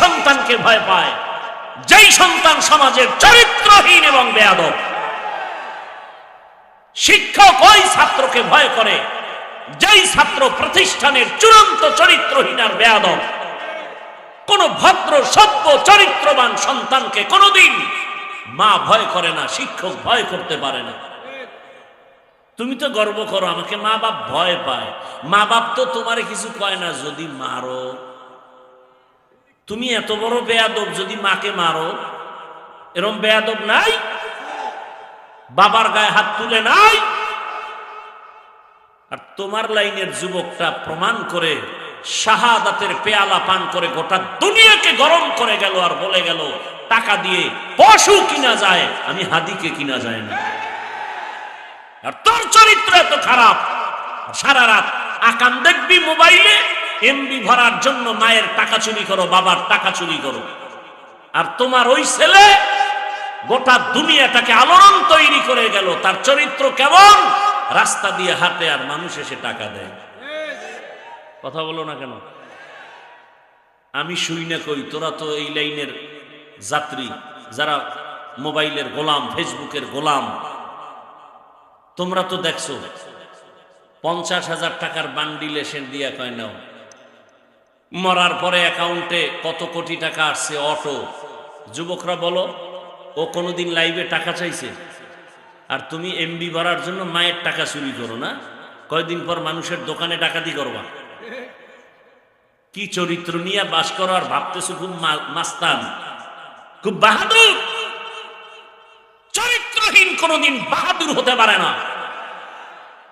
সন্তানকে ভয় পায়। যেই সন্তান সমাজের চরিত্রহীন এবং বেয়াদব, শিক্ষক ওই ছাত্রকে ভয় করে, যেই ছাত্র প্রতিষ্ঠানের চূড়ান্ত চরিত্রহীন আর বেয়াদব, কোন ভদ্র, সভ্য, চরিত্রবান সন্তানকে কোনোদিন মা ভয় করে না, শিক্ষক ভয় করতে পারে না। তুমি তো গর্ব করো, আমাকে মা বাপ ভয় পায়। মা বাপ তো তোমার কিছু কয় না, যদি মারো তুমি এত বড় বেয়াদব যদি মাকে মারো, এরম বেয়াদব নাই? বাবার গায়ে হাত তুলে নাই? আর তোমার লাইনের যুবকটা প্রমাণ করে, শাহাদাতের পেয়ালা পান করে গোটা দুনিয়াকে গরম করে গেল আর বলে গেল, টাকা দিয়ে পশু কিনা যায়, আমি হাদিকে কিনা যায় না। আর তোর চরিত্র এত খারাপ, সারা রাত আকাম দেখবি মোবাইলে? এমবি ভরার জন্য মায়ের টাকা চুরি করো, বাবার টাকা চুরি করো। আর তোমার ওই ছেলে গোটা দুনিয়াটাকে আলোড়ন তৈরি করে গেল, তার চরিত্র কেমন? রাস্তা দিয়ে হাঁটে আর মানুষ এসে টাকা দেয়। কথা বলো না কেন? আমি শুই না কই, তোরা তো এই লাইনের যাত্রী, যারা মোবাইলের গোলাম, ফেসবুকের গোলাম। তোমরা তো দেখছ, পঞ্চাশ হাজার টাকার বান্ডিল এসে দিয়া কয় নাও। মরার পরে অ্যাকাউন্টে কত কোটি টাকা আসছে? অটো। যুবকরা বলো, ও কোনোদিন লাইভে টাকা চাইছে? আর তুমি এমবি ভরার জন্য মায়ের টাকা চুরি করো না? কয়দিন পর মানুষের দোকানে ডাকাতি করবা? কি চরিত্র নিয়ে বাস করো আর ভাবতেছো খুব মাস্তান? খুব বাহাদুর! চরিত্রহীন কোনোদিন বাহাদুর হতে পারে না।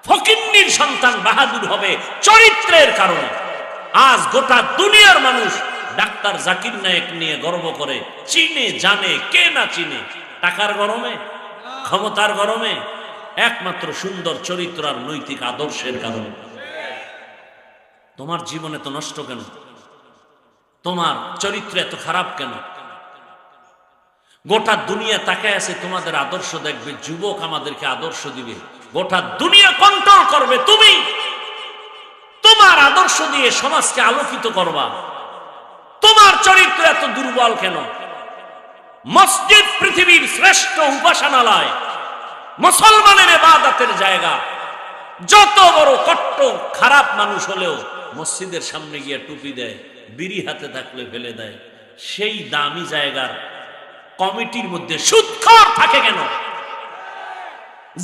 ফকিন্নির সন্তান বাহাদুর হবে চরিত্রের কারণে। আজ গোটা দুনিয়ার মানুষ ডাক্তার জাকির নায়েক নিয়ে গর্ব করে, চিনে, জানে, কে না চিনে? টাকার গরমে? ক্ষমতার গরমে? একমাত্র সুন্দর চরিত্র আর নৈতিক আদর্শের কারণে। তোমার জীবনে তো নষ্ট কেন? তোমার চরিত্র এত খারাপ কেন? গোটা দুনিয়া তাকায় আছে, তোমাদের আদর্শ দেখবে, যুবক আমাদেরকে আদর্শ দিবে। গোটা দুনিয়া কন্ট্রোল করবে, তুমি আদর্শ দিয়ে সমাজকে আলোকিত করবা। তোমার চরিত্র এত দুর্বল কেন? মসজিদ পৃথিবীর শ্রেষ্ঠ উপাসনালয়, মুসলমানের এবাদতের জায়গা। যত বড় কট্ট, খারাপ মানুষ হলেও মসজিদের সামনে গিয়ে টুপি দেয়, বিড়ি হাতে থাকলে ফেলে দেয়। সেই দামি জায়গার কমিটির মধ্যে সুৎখর থাকে কেন?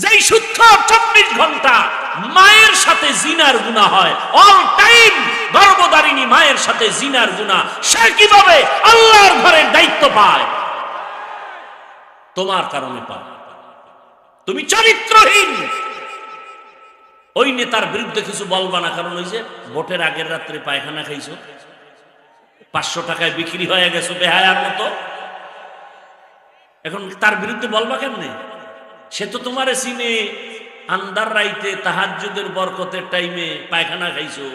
যেই সুৎখর চব্বিশ ঘণ্টা মায়ের সাথে জিনার গুণা হয়। অল টাইম গর্ভধারিণী মায়ের সাথে জিনার গুণা সে কীভাবে আল্লাহর ঘরের দায়িত্ব পায়? তোমার কারণে পায়। তুমি চরিত্রহীন। ওই নেতার বিরুদ্ধে কিছু বলবা না, কারণ ওই যে ভোটের আগের রাত্রে পায়খানা খাইছো। পাঁচশো টাকায় বিক্রি হয়ে গেছো বেহায়ার মতো। এখন তার বিরুদ্ধে বলবা কেমনে? সে তো তোমার সিনে আন্দার রাইতে তাহাজ্জুদের বরকতের টাইমে পায়খানা খাইছো।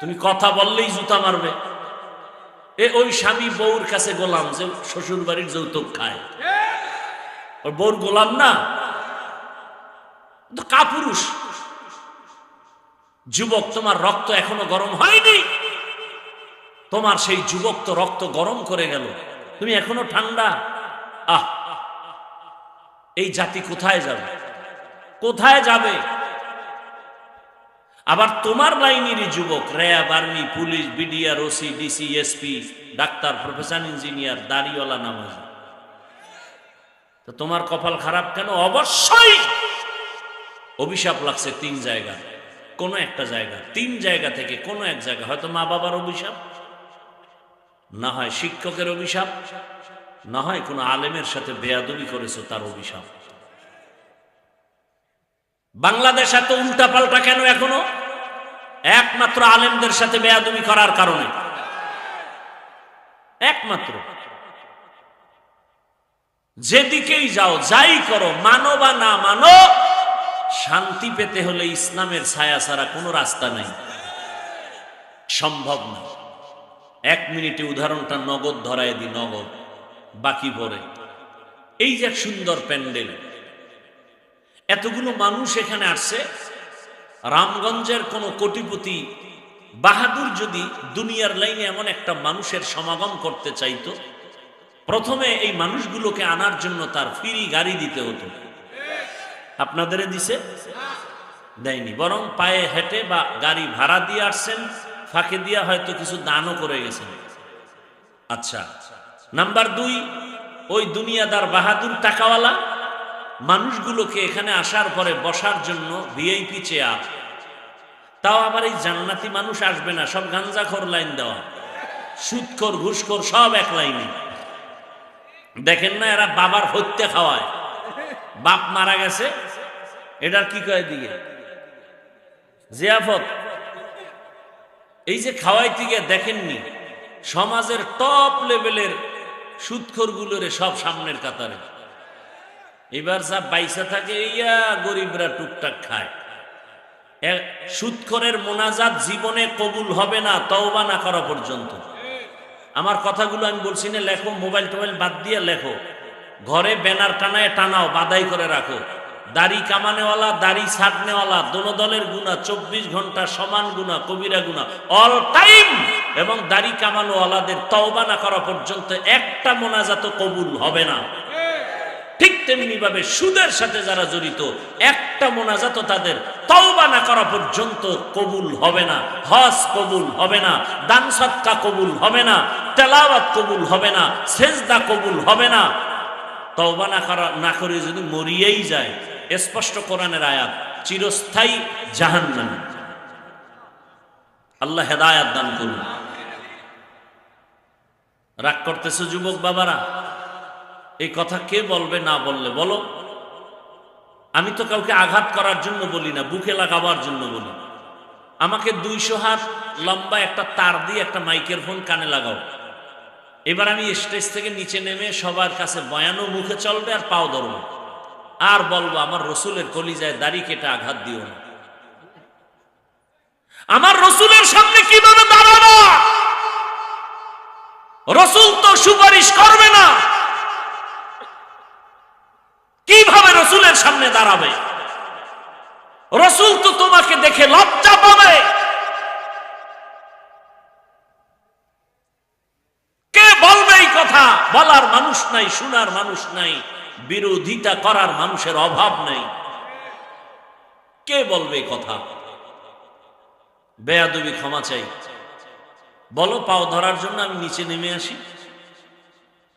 তুমি কথা বললেই জুতা মারবে। এ ওই স্বামী বউর কাছে গোলাম যে শ্বশুর বাড়ির যৌতুক খায়। ওর বউর গোলাম না? কাপুরুষ। যুবক, তোমার রক্ত এখনও গরম হয়নি? তোমার সেই যুবক তো রক্ত গরম করে গেল। তুমি এখনও ঠান্ডা? আহ, এই জাতি কোথায় যাবে? কোথায় যাবে? আবার তোমার লাইনেরই যুবক, RAB, army, police, BDR, OC, DC, SP, doctor professor engineer, দাড়িওয়ালা, নামাজ। তো তোমার কপাল খারাপ কেন? অবশ্যই অভিশাপ লাগছে তিন জায়গা। কোনো একটা জায়গা, তিন জায়গা থেকে কোনো এক জায়গা। হয়তো মা বাবার অভিশাপ, না হয় শিক্ষকের অভিশাপ, না হয় কোনো আলেমের সাথে বেয়াদবি করেছ তার অভিশাপ। বাংলাদেশ এত উল্টা পাল্টা কেন এখনও? একমাত্র আলেমদের সাথে বেয়াদবি করার কারণে। একমাত্র। যেদিকেই যাও, যাই করো, মানো বা না মানো, শান্তি পেতে হলে ইসলামের ছায়া ছাড়া কোনো রাস্তা নেই। সম্ভব না। এক মিনিটে উদাহরণটা নগদ ধরায় দি নগদ, বাকি পরে এই যে সুন্দর প্যান্ডেল। এতগুলো মানুষ এখানে আসছে। রামগঞ্জের কোন কোটিপতি বাহাদুর যদি দুনিয়ার লাইনে এমন একটা মানুষের সমাগম করতে চাইতো, প্রথমে এই মানুষগুলোকে আনার জন্য তার ফ্রি গাড়ি দিতে হতো। আপনাদের দিছে? দেয়নি। বরং পায়ে হেঁটে বা গাড়ি ভাড়া দিয়ে আসছেন, ফাঁকে দিয়া হয়তো কিছু দানও করে গেছেন। আচ্ছা নাম্বার দুই, ওই দুনিয়াদার বাহাদুর টাকাওয়ালা মানুষগুলোকে এখানে আসার পরে বসার জন্য ভিআইপি চেয়ার তাও আবার এই জান্নাতি মানুষ আসবে না, সব গাঞ্জাখোর লাইন দেওয়া। সুদখোর ঘুষখোর, সব এক লাইনে। দেখেন না, এরা বাবার হত্যা খাওয়ায়। বাপ মারা গেছে, এটার কি কয় দিকে জিয়াফত। এই যে খাওয়াইতে গিয়ে দেখেননি, সমাজের টপ লেভেলের সুৎখরগুলোরে সব সামনের কাতারে। এবার যা বাইসা থাকে, ইয়া গরিবরা টুকটাক খায়। সুৎখরের মোনাজাত জীবনে কবুল হবে না, তওবা না করা পর্যন্ত। আমার কথাগুলো আমি বলছি না, লেখো, মোবাইল টোবাইল বাদ দিয়ে লেখো। ঘরে ব্যানার টানায় টানাও, বাদাই করে রাখো। দাড়ি কামানেওয়ালা, দাড়ি ছাড়নেওয়ালা, দোনো দলের গুণা, চব্বিশ ঘণ্টা সমান গুণা, কবিরা গুণা অল টাইম এবং দাড়ি কামানোওয়ালাদের তওবা না করা পর্যন্ত একটা মোনাজাত কবুল হবে না। ঠিক তেমনি ভাবে সুদের সাথে যারা জড়িত, একটা মোনাজাত তাদের তওবা না করা পর্যন্ত কবুল হবে না, হজ কবুল হবে না, দান সৎকা কবুল হবে না, তেলাওয়াত কবুল হবে না, সেজদা কবুল হবে না। তওবা না করা, না করে যদি মরিয়েই যায়, স্পষ্ট কোরআনের আয়াত, চিরস্থায়ী জাহান্নামে। আল্লাহ হেদায়াত দান করুন। রাগ করতেছে যুবক বাবারা? এই কথা কে বলবে না বললে? বলো। আমি তো কাউকে আঘাত করার জন্য বলি না, বুকে লাগাবার জন্য বলি। আমাকে দুইশো হাত লম্বা একটা তার দিয়ে একটা মাইকের ফোন কানে লাগাও। এবার আমি স্টেজ থেকে নিচে নেমে সবার কাছে বয়ানও মুখে চলবে আর পাও ধরবো। আর বলব, আমার রসুলের কলিজায় দাড়ি কেটে আঘাত দিও না। আমার রসুলের সামনে কীভাবে দাঁড়াবো? রসুল তো সুপারিশ করবে না। কীভাবে রসুলের সামনে দাঁড়াবে? রসুল তো তোমাকে দেখে লজ্জা পাবে। কে বলবে এই কথা? বলার মানুষ নাই, শোনার মানুষ নাই, বিরোধিতা করার মানুষের অভাব নাই। কে বলবে কথা? বেয়াদবি ক্ষমা চাই। বলো, পাও ধরার জন্য আমি নিচে নেমে আসি।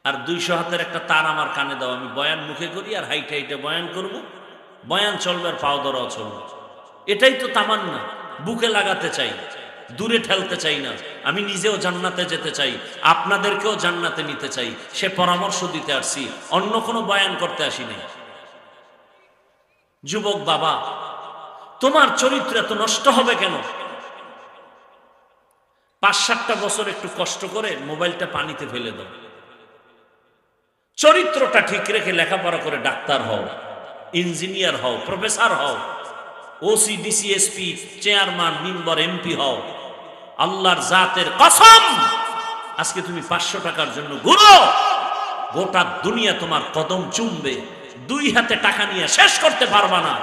আর দুইশো হাতের একটা তার আমার কানে দাও, আমি বয়ান মুখে করি আর হাইটে হাইটে বয়ান করব। বয়ান চলবে আর পাও ধরাও চলবে। এটাই তো তামান্না, বুকে লাগাতে চাই, দূরে ঠেলতে চাই না। আমি নিজেও জান্নাতে যেতে চাই, আপনাদেরকেও জান্নাতে নিতে চাই। সে পরামর্শ দিতে আসছি, অন্য কোনো বয়ান করতে আসিনি যুবক বাবা, তোমার চরিত্র এত নষ্ট হবে কেন? পাঁচ সাতটা বছর একটু কষ্ট করে মোবাইলটা পানিতে ফেলে দাও। চরিত্রটা ঠিক রেখে লেখাপড়া করে ডাক্তার হও, ইঞ্জিনিয়ার হও, প্রফেসর হও OC DC SP chairman, member MP হও। আল্লাহর জাতের কসম, আজকে তুমি পাঁচশো টাকার জন্য ঘুরো। গোটা দুনিয়া তোমার কদম চুমবে, দুই হাতে টাকা নিয়ে শেষ করতে পারবা না।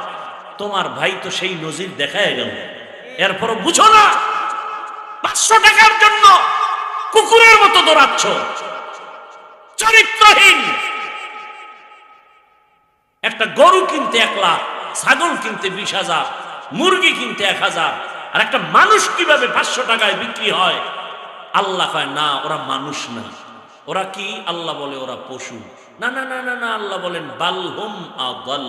তোমার ভাই তো সেই নজির দেখায় গেল। এরপর বুঝো না, পাঁচশো টাকার জন্য কুকুরের মতো দৌড়াচ্ছ। চরিত্রহীন। একটা গরু কিনতে এক লাখ, ছাগল কিনতে বিশ হাজার, মুরগি কিনতে এক হাজার, আর একটা মানুষ কীভাবে পাঁচশো টাকায় বিক্রি হয়? আল্লাহ কয়, না, ওরা মানুষ না ওরা কি? আল্লাহ বলে, ওরা পশু। না না না না না, আল্লাহ বলেন বালহুম আদল।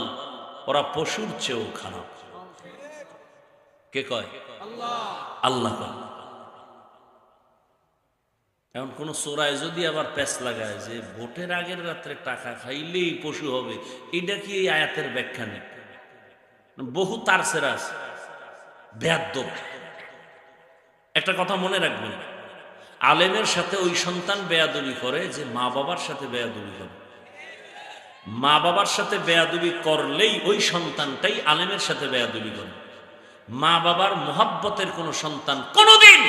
ওরা পশুর চেয়েও খারাপ। কে কয়? আল্লাহ কয়। এখন কোন চোরায় যদি আবার প্যাচ লাগায় যে ভোটের আগের রাত্রে টাকা খাইলেই পশু হবে, এটা কি এই আয়াতের ব্যাখ্যা নেই? বহু তার সেরাস বেয়াদ্দব। একটা কথা মনে রাখবেন, আলেমের সাথে ওই সন্তান বেয়াদবি করে যে মা বাবার সাথে বেয়াদবি করে মা বাবার সাথে বেয়াদবি করলেই ওই সন্তানটাই আলেমের সাথে বেয়াদবি করে। মা বাবার মোহাব্বতের কোন সন্তান কোনোদিন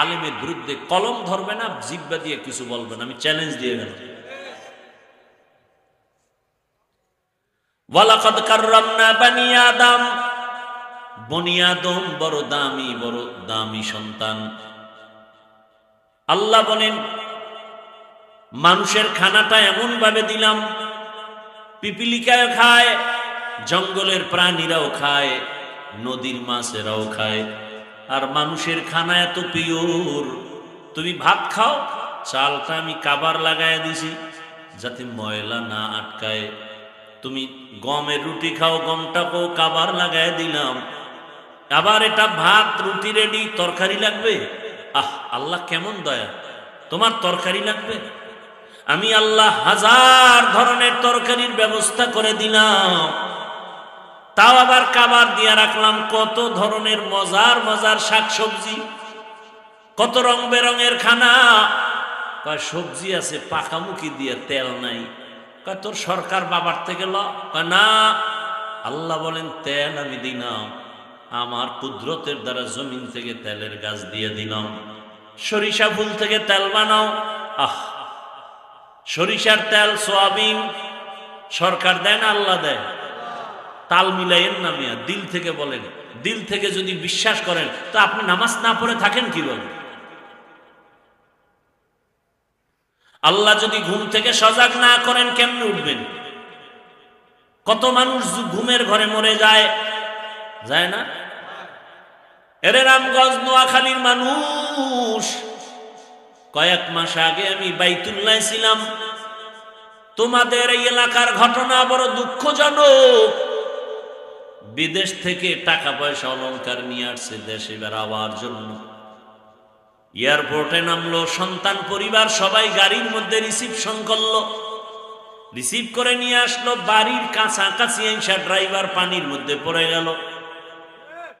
আলেমের বিরুদ্ধে কলম ধরবে না জিব্বা দিয়ে কিছু বলবে না। আমি চ্যালেঞ্জ দিয়ে বনিয়াদম বড় দামি বড় দামি সন্তান। আল্লাহ বলেন, মানুষের খানাটা এমন ভাবে দিলাম পিপিলিকায় খায়, জঙ্গলের প্রাণীরাও খায়, নদীর মাছেরাও খায়। আর মানুষের খানা এত পিওর। তুমি ভাত খাও, চালটা আমি কাবার লাগায় দিছি, যাতে ময়লা না আটকায়। তুমি গমের রুটি খাও, গমটাকেও কাবার লাগায় দিলাম। আবার এটা ভাত, রুটি রেডি, তরকারি লাগবে? আহ, আল্লাহ কেমন দয়া। তোমার তরকারি লাগবে? আমি আল্লাহ হাজার ধরনের তরকারির ব্যবস্থা করে দিলাম। তাও আবার কাবার দিয়া রাখলাম, কত ধরনের মজার মজার শাকসবজি। কত রং বেরঙের খানা। কয়, সবজি আছে, পাকামুখি দিয়ে তেল নাই। কয়, তোর সরকার বাবার থেকে ল। না, আল্লাহ বলেন, তেল আমি দিলাম। আমার কুদরতের দ্বারা জমিন থেকে তেলের গাছ দিয়ে দিলাম। সরিষা ফুল থেকে তেল বানাও। আহ, সরিষার তেল, সোয়াবিন সরকার দেয় না, আল্লাহ দেয়। তাল মিলাইয়েন না মিয়া, দিল থেকে বলেন। দিল থেকে যদি বিশ্বাস করেন, তো আপনি নামাজ না পড়ে থাকেন কীভাবে? আল্লাহ যদি ঘুম থেকে সজাগ না করেন, কেমনে উঠবেন? কত মানুষ ঘুমের ঘরে মরে যায় যায় না? এরে রামগঞ্জ, নোয়াখালীর মানুষ, কয়েক মাস আগে আমি বাইতুল্লাহ ছিলাম। তোমাদের এই এলাকার ঘটনা বড় দুঃখজনক। বিদেশ থেকে টাকা পয়সা অলঙ্কার নিয়ে আসছে দেশে বেড়াবার জন্য। এয়ারপোর্টে নামলো, সন্তান পরিবার সবাই গাড়ির মধ্যে রিসিপশন করল। রিসিভ করে নিয়ে আসলো, বাড়ির কাছাকাছি এসা ড্রাইভার পানির মধ্যে পড়ে গেল।